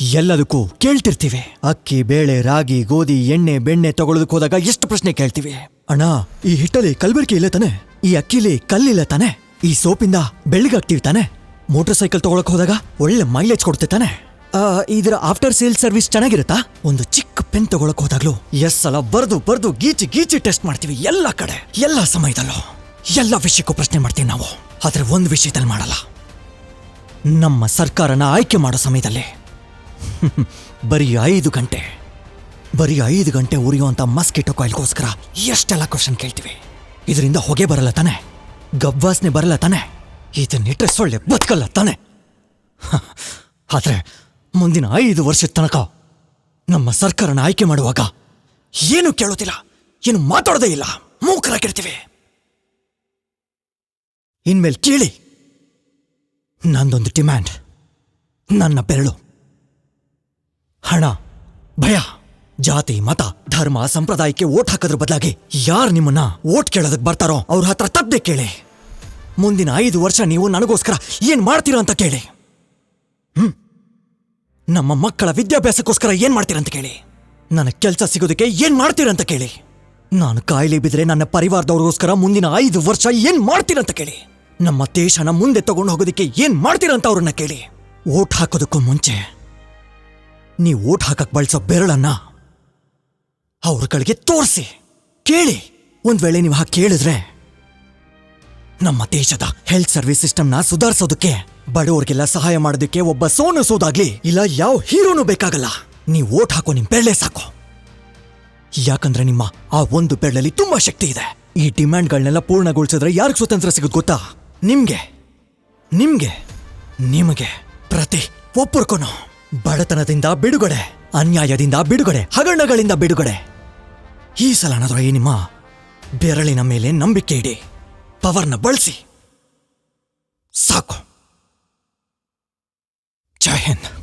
ಎಲ್ಲದಕ್ಕೂ ಕೇಳ್ತಿರ್ತೀವಿ. ಅಕ್ಕಿ ಬೇಳೆ ರಾಗಿ ಗೋಧಿ ಎಣ್ಣೆ ಬೆಣ್ಣೆ ತಗೊಳ್ಳೋದಕ್ಕೆ ಹೋದಾಗ ಎಷ್ಟು ಪ್ರಶ್ನೆ ಕೇಳ್ತೀವಿ. ಅಣ್ಣ ಈ ಹಿಟ್ಟಲ್ಲಿ ಕಲ್ಬರ್ಕೆ ಇಲ್ಲ ತಾನೆ? ಈ ಅಕ್ಕಿಲಿ ಕಲ್ಲಿಲ್ಲ ತಾನೆ? ಈ ಸೋಪಿಂದ ಬೆಳ್ಳಗಾಗ್ತೀವಿ ತಾನೆ? ಮೋಟರ್ ಸೈಕಲ್ ತಗೊಳಕ್ ಹೋದಾಗ ಒಳ್ಳೆ ಮೈಲೇಜ್ ಕೊಡುತ್ತೆ ತಾನೆ? ಆ, ಇದರ ಆಫ್ಟರ್ ಸೇಲ್ ಸರ್ವಿಸ್ ಚೆನ್ನಾಗಿರುತ್ತಾ? ಒಂದು ಚಿಕ್ಕ ಪೆನ್ ತಗೊಳಕ್ ಹೋದಾಗ್ಲೂ ಎಸ್ ಸಲ ಬರ್ದು ಬರ್ದು ಗೀಚಿ ಗೀಚಿ ಟೆಸ್ಟ್ ಮಾಡ್ತೀವಿ ಎಲ್ಲ ಕಡೆ ಎಲ್ಲ ಸಮಯದಲ್ಲೂ. ಎಲ್ಲ ವಿಷಯಕ್ಕೂ ಪ್ರಶ್ನೆ ಮಾಡ್ತೀವಿ ನಾವು. ಆದ್ರೆ ಒಂದು ವಿಷಯದಲ್ಲಿ ಮಾಡಲ್ಲ. ನಮ್ಮ ಸರ್ಕಾರನ ಆಯ್ಕೆ ಮಾಡೋ ಸಮಯದಲ್ಲಿ. ಬರೀ ಐದು ಗಂಟೆ. ಬರೀ ಐದು ಗಂಟೆ ಉರಿಯುವಂತ ಮಸ್ಕಿಟೋ ಕಾಯಿಲ್ಗೋಸ್ಕರ ಎಷ್ಟೆಲ್ಲ ಕ್ವಶನ್ ಕೇಳ್ತೀವಿ. ಇದರಿಂದ ಹೊಗೆ ಬರಲ್ಲ ತಾನೆ. ಗಬ್ಬಾಸ್ನೆ ಬರಲ್ಲ ತಾನೆ. ಇದನ್ನಿಟ್ರೆ ಸೊಳ್ಳೆ ಬದುಕಲ್ಲ ತಾನೆ. ಆದ್ರೆ ಮುಂದಿನ ಐದು ವರ್ಷದ ತನಕ ನಮ್ಮ ಸರ್ಕಾರನ ಆಯ್ಕೆ ಮಾಡುವಾಗ ಏನು ಕೇಳೋದಿಲ್ಲ, ಏನು ಮಾತಾಡೋದೇ ಇಲ್ಲ, ಮೂಕರಾಗಿರ್ತೀವಿ. ಇನ್ಮೇಲೆ ಕೇಳಿ. ನಂದೊಂದು ಡಿಮ್ಯಾಂಡ್, ನನ್ನ ಬೆರಳು. ಹಣ, ಭಯ, ಜಾತಿ, ಮತ, ಧರ್ಮ, ಸಂಪ್ರದಾಯಕ್ಕೆ ಓಟ್ ಹಾಕೋದ್ರ ಬದಲಾಗಿ ಯಾರು ನಿಮ್ಮನ್ನ ಓಟ್ ಕೇಳೋದಕ್ ಬರ್ತಾರೋ ಅವ್ರ ಹತ್ರ ತಪ್ಪದೆ ಕೇಳಿ. ಮುಂದಿನ ಐದು ವರ್ಷ ನೀವು ನನಗೋಸ್ಕರ ಏನ್ ಮಾಡ್ತೀರಾ ಅಂತ ಕೇಳಿ. ಹ್ಮ್. ನಮ್ಮ ಮಕ್ಕಳ ವಿದ್ಯಾಭ್ಯಾಸಕ್ಕೋಸ್ಕರ ಏನ್ ಮಾಡ್ತೀರಾ ಅಂತ ಕೇಳಿ. ನನಗೆ ಕೆಲಸ ಸಿಗೋದಕ್ಕೆ ಏನ್ ಮಾಡ್ತೀರಾ ಅಂತ ಕೇಳಿ. ನಾನು ಕಾಯಿಲೆ ಬಿದ್ರೆ ನನ್ನ ಪರಿವಾರದವ್ರಿಗೋಸ್ಕರ ಮುಂದಿನ ಐದು ವರ್ಷ ಏನ್ ಮಾಡ್ತೀರಾ ಅಂತ ಕೇಳಿ. ನಮ್ಮ ದೇಶನ ಮುಂದೆ ತಗೊಂಡು ಹೋಗೋದಕ್ಕೆ ಏನ್ ಮಾಡ್ತೀರಾ ಅಂತ ಅವ್ರನ್ನ ಕೇಳಿ. ಓಟ್ ಹಾಕೋದಕ್ಕೂ ಮುಂಚೆ ನೀವು ಓಟ್ ಹಾಕಕ್ ಬಳಸೋ ಬೆರಳನ್ನ ಅವ್ರಗಳಿಗೆ ತೋರಿಸಿ, ಕೇಳಿ. ಒಂದ್ ವೇಳೆ ನೀವು ಹಾಗೆ ಕೇಳಿದ್ರೆ ನಮ್ಮ ದೇಶದ ಹೆಲ್ತ್ ಸರ್ವಿಸ್ ಸಿಸ್ಟಮ್ನ ಸುಧಾರಿಸೋದಕ್ಕೆ, ಬಡವರಿಗೆಲ್ಲ ಸಹಾಯ ಮಾಡೋದಕ್ಕೆ ಒಬ್ಬ ಸೋನು ಸೋದಾಗ್ಲಿ, ಇಲ್ಲ ಯಾವ ಹೀರೋನು ಬೇಕಾಗಲ್ಲ. ನೀವು ಓಟ್ ಹಾಕೋ ನಿಮ್ ಬೆರಳೆ ಸಾಕು. ಯಾಕಂದ್ರೆ ನಿಮ್ಮ ಆ ಒಂದು ಬೆರಳಲ್ಲಿ ತುಂಬಾ ಶಕ್ತಿ ಇದೆ. ಈ ಡಿಮ್ಯಾಂಡ್ಗಳನ್ನೆಲ್ಲ ಪೂರ್ಣಗೊಳಿಸಿದ್ರೆ ಯಾರಿಗೆ ಸ್ವತಂತ್ರ ಸಿಗುತ್ತೆ ಗೊತ್ತಾ? ನಿಮ್ಗೆ ನಿಮ್ಗೆ, ನಿಮಗೆ ಪ್ರತಿ ಒಬ್ಬರಿಗೂ ಬಡತನದಿಂದ ಬಿಡುಗಡೆ, ಅನ್ಯಾಯದಿಂದ ಬಿಡುಗಡೆ, ಹಗರಣಗಳಿಂದ ಬಿಡುಗಡೆ. ಈ ಸಲನಾದ್ರೂ ಈ ನಿಮ್ಮ ಬೆರಳಿನ ಮೇಲೆ ನಂಬಿಕೆ ಇಡಿ, ಪವರ್ನ ಬಳಸಿ. ಸಾಕು. ಜೈ ಹಿಂದ್.